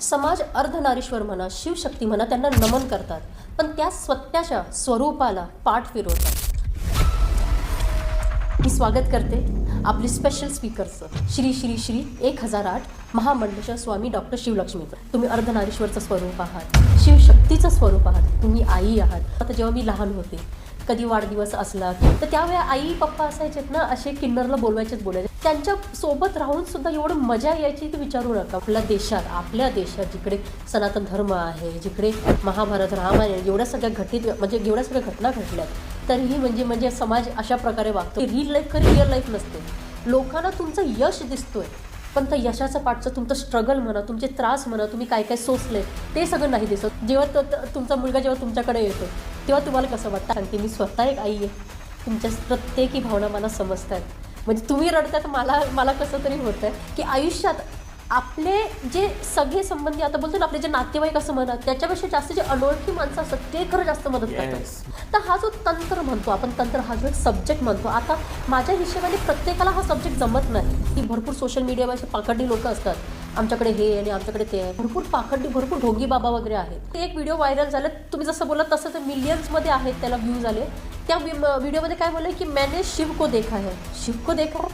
समाज अर्धनारीश्वर म्हणा शिवशक्ती म्हणा त्यांना नमन करतात. पण त्या स्वतःच्या स्वरूपाला पाठ फिरवतात. मी स्वागत करते आपली स्पेशल स्पीकरचं श्री श्री श्री एक हजार आठ महामंडलेश्वर स्वामी डॉक्टर शिवलक्ष्मीचं तुम्ही अर्धनारीश्वरचं स्वरूप आहात. शिवशक्तीचं स्वरूप आहात. तुम्ही आई आहात. आता जेव्हा मी लहान होते कधी वाढदिवस असला तर त्यावेळी आई पप्पा असायचेत ना असे किन्नरला बोलवायचेच बोलायचे त्यांच्यासोबत राहून सुद्धा एवढं मजा यायची ते विचारू नका. आपल्या देशात आपल्या देशात जिकडे सनातन धर्म आहे जिकडे महाभारत रामायण एवढ्या सगळ्या घटित म्हणजे एवढ्या सगळ्या घटना घडल्यात तरीही म्हणजे म्हणजे समाज अशा प्रकारे वागतो. रील लाईफ खरी रिअल लाईफ नसते. लोकांना तुमचं यश दिसतोय. पण त्या यशाचं पाठचं तुमचं स्ट्रगल म्हणा तुमचे त्रास म्हणा तुम्ही काय काय सोसले ते सगळं नाही दिसत. जेव्हा तुमचा मुलगा जेव्हा तुमच्याकडे येतो तेव्हा तुम्हाला कसं वाटतं? सांगते मी स्वतः एक आई आहे. तुमच्या प्रत्येकी भावना मला समजत आहेत म्हणजे तुम्ही रडतात मला मला कसं तरी होतं आहे की आयुष्यात आपले जे सगळे संबंधी आता बोलतो ना आपले जे नातेवाईक असं म्हणा त्याच्यापेक्षा जास्त जे अनोळखी माणसं असतात ते खरं जास्त मदत. करतात. तर हा जो तंत्र म्हणतो आपण तंत्र हा जो एक सब्जेक्ट म्हणतो आता माझ्या हिशोबाने प्रत्येकाला हा सब्जेक्ट जमत नाही. की भरपूर सोशल मीडियावर असे पाकड्डी लोक असतात. आमच्याकडे हे आणि आमच्याकडे ते. आहे भरपूर पाकड्डी भरपूर ढोंगी बाबा वगैरे आहेत. ते एक व्हिडिओ व्हायरल झाले तुम्ही जसं बोलत तसं ते मिलियन्समध्ये आहेत त्याला व्ह्यूज आले त्या व्हिडिओमध्ये काय बोललं की मैंने शिव को देखा है. शिव को देखा?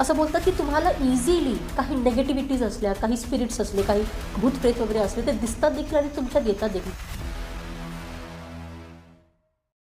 असं बोलतात की तुम्हाला इझिली काही नेगेटिव्हिटीज असल्या काही स्पिरिट्स असले काही भूतप्रेत वगैरे असले ते दिसतात देखील आणि तुमच्यात येतात देखील.